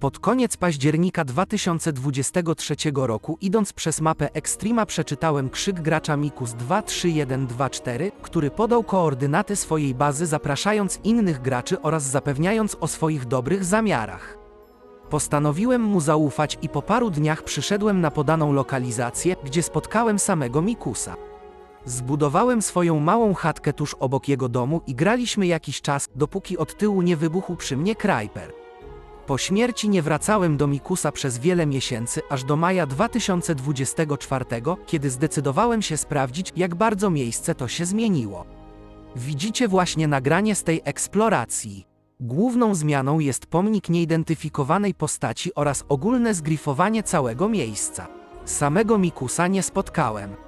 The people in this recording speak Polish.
Pod koniec października 2023 roku, idąc przez mapę Extrema, przeczytałem krzyk gracza Mikus 23124, który podał koordynaty swojej bazy, zapraszając innych graczy oraz zapewniając o swoich dobrych zamiarach. Postanowiłem mu zaufać i po paru dniach przyszedłem na podaną lokalizację, gdzie spotkałem samego Mikusa. Zbudowałem swoją małą chatkę tuż obok jego domu i graliśmy jakiś czas, dopóki od tyłu nie wybuchł przy mnie Krajper. Po śmierci nie wracałem do Mikusa przez wiele miesięcy, aż do maja 2024, kiedy zdecydowałem się sprawdzić, jak bardzo miejsce to się zmieniło. Widzicie właśnie nagranie z tej eksploracji. Główną zmianą jest pomnik nieidentyfikowanej postaci oraz ogólne zgrifowanie całego miejsca. Samego Mikusa nie spotkałem.